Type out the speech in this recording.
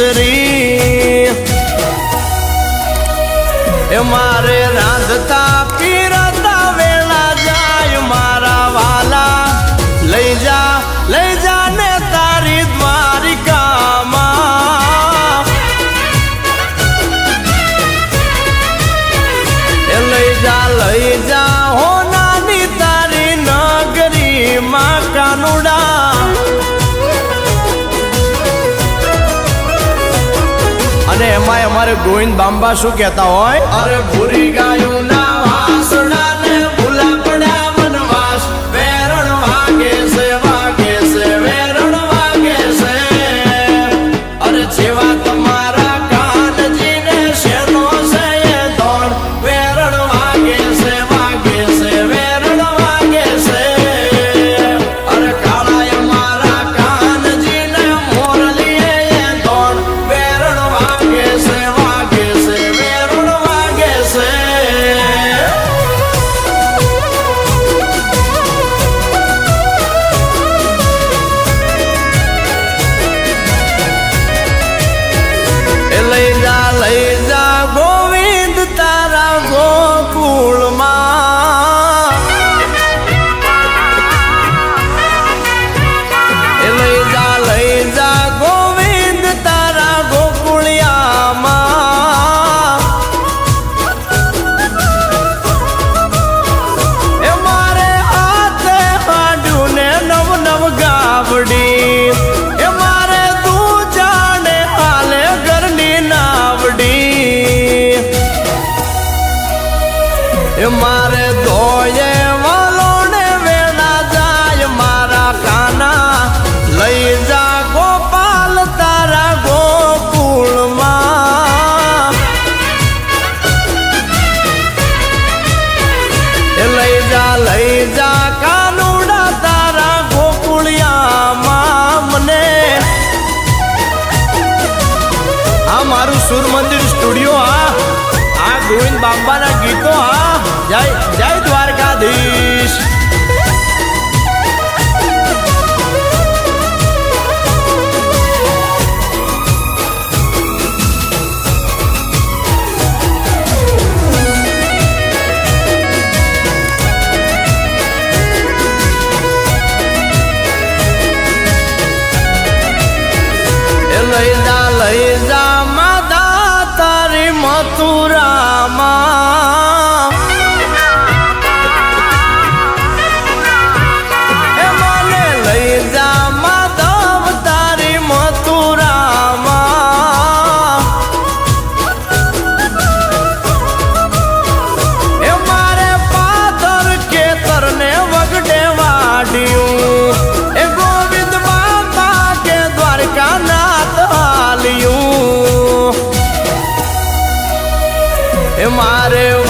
કેસરી એ મારે રાંધતા আমার গোয়েন্দ বাম্বাসু কেতা হয়। আরে ভুরি গায়ু না મારે ધોયે વાલો ને જાય, મારા કાના લઈ જા ગોપાલ તારા ગોકુળમાં. લઈ જા લઈ જા કાનુડા તારા ગોકુળિયામાં મને. આ મારું સુર મંદિર સ્ટુડિયો, આ આ ગોવિંદ બાબાના ગીતો, આ જય જય દ્વારકાધીશ. લઈ જા. mar